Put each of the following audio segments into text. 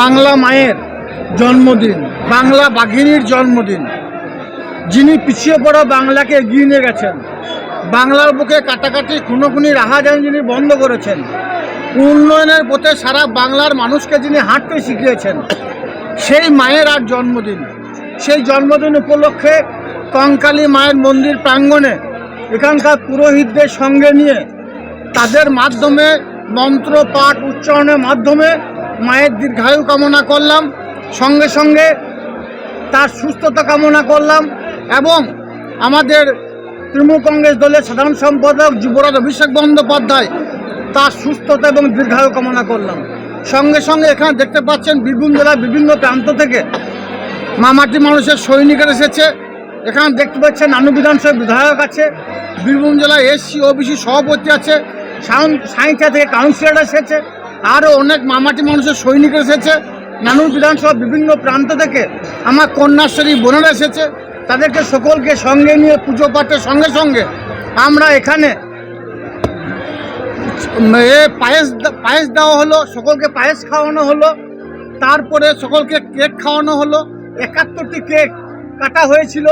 বাংলা মায়ের জন্মদিন, বাংলা বাঘিনীর জন্মদিন। যিনি পিছিয়ে পড়া বাংলাকে এগিয়ে নিয়ে গেছেন, বাংলার বুকে কাটাকাটি খুনোখুনি রাহাজানি যিনি বন্ধ করেছেন, উন্নয়নের পথে সারা বাংলার মানুষকে যিনি হাঁটতে শিখিয়েছেন, সেই মায়ের আর জন্মদিন। সেই জন্মদিন উপলক্ষে কঙ্কালী মায়ের মন্দির প্রাঙ্গণে এখানকার পুরোহিতদের সঙ্গে নিয়ে তাদের মাধ্যমে মন্ত্র পাঠ উচ্চারণের মাধ্যমে মায়ের দীর্ঘায়ু কামনা করলাম, সঙ্গে সঙ্গে তার সুস্থতা কামনা করলাম এবং আমাদের তৃণমূল কংগ্রেস দলের সাধারণ সম্পাদক যুবরাজ অভিষেক বন্দ্যোপাধ্যায় তার সুস্থতা এবং দীর্ঘায়ু কামনা করলাম। সঙ্গে সঙ্গে এখানে দেখতে পাচ্ছেন বীরভূম জেলার বিভিন্ন প্রান্ত থেকে মামাটি মানুষের সৈনিকের এসেছে। এখানে দেখতে পাচ্ছেন নানু বিধানসভার বিধায়ক আছে, বীরভূম জেলায় এসসি, ওবিসি সভাপতি আছে সাঁইচা থেকে কাউন্সিলর এসেছে। আরও অনেক মামাটি মানুষের সৈনিক এসেছে। নানুর বিধানসভার বিভিন্ন প্রান্ত থেকে আমার কন্যাশ্রী বোনেরা এসেছে। তাদেরকে সকলকে সঙ্গে নিয়ে পুজো পাঠের সঙ্গে সঙ্গে আমরা এখানে এ পায়েস পায়েস দেওয়া হলো, সকলকে পায়েস খাওয়ানো হলো, তারপরে সকলকে কেক খাওয়ানো হলো। একাত্তরটি কেক কাটা হয়েছিল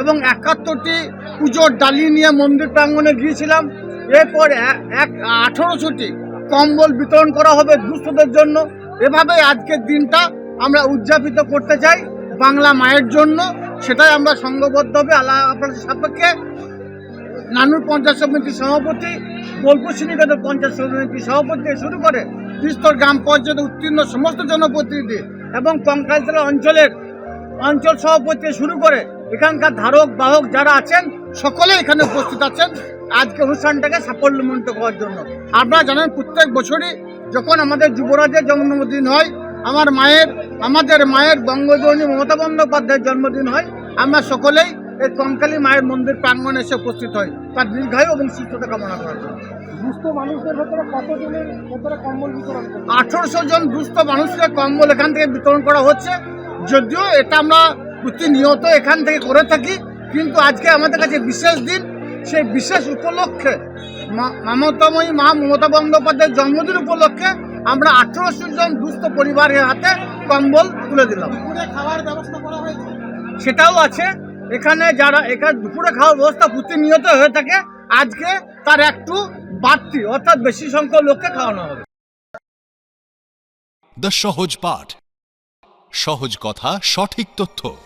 এবং একাত্তরটি পুজোর ডালি নিয়ে মন্দির প্রাঙ্গণে গিয়েছিলাম। এরপর এক আঠেরোশোটি কম্বল বিতরণ করা হবে দুস্থদের জন্য। এভাবে আজকের দিনটা আমরা উদযাপিত করতে চাই বাংলা মায়ের জন্য। সেটাই আমরা সংঘবদ্ধভাবে আল্লাহ আপনাদের সাপেক্ষে। নানুর পঞ্চায়েত সমিতির সভাপতি, বোলপুর সিনিকেতন পঞ্চায়েত সমিতির সভাপতি শুরু করে ত্রিস্তর গ্রাম পঞ্চায়েতে উত্তীর্ণ সমস্ত জনপ্রতিনিধি এবং কঙ্কালতলা অঞ্চলের অঞ্চল সভাপতি শুরু করে এখানকার ধারক, বাহক যারা আছেন সকলে এখানে উপস্থিত আছেন। আজকে অনুষ্ঠানটাকে সাফল্যমণ্ডিত করার জন্য। আপনারা জানেন প্রত্যেক বছরই যখন আমাদের যুবরাজের জন্মদিন হয় আমার মায়ের আমাদের মায়ের বঙ্গজননী মমতা বন্দ্যোপাধ্যায়ের জন্মদিন হয় আমরা সকলেই এই কঙ্কালী মায়ের মন্দির প্রাঙ্গণে এসে উপস্থিত হই। তার দীর্ঘায়ু এবং সুস্থতা কামনা করার জন্য দুস্থ মানুষদের ভেতরে কতজনের ভেতরে কম্বল বিতরণ আঠেরোশো জন দুস্থ মানুষকে কম্বল এখান থেকে বিতরণ করা হচ্ছে। যদিও এটা আমরা প্রতিনিয়ত এখান থেকে করে থাকি কিন্তু আজকে আমাদের কাছে বিশেষ দিন সেই বিশেষ উপলক্ষে মা- মমতাময়ী মা মমতা বন্দ্যোপাধ্যায়ের জন্মদিন উপলক্ষে আমরা আঠেরোশো জন দুস্থ পরিবারের হাতে কম্বল তুলে দিলাম। দুপুরে খাওয়ার ব্যবস্থা করা হয়েছে? সেটাও আছে। এখানে যারা এখানে দুপুরে খাওয়ার ব্যবস্থা প্রতিনিয়ত হয়ে থাকে আজকে তার একটু বাড়তি অর্থাৎ বেশি সংখ্যক লোককে খাওয়ানো হবে। দ্য সহজ পাঠ। সহজ কথা সঠিক তথ্য।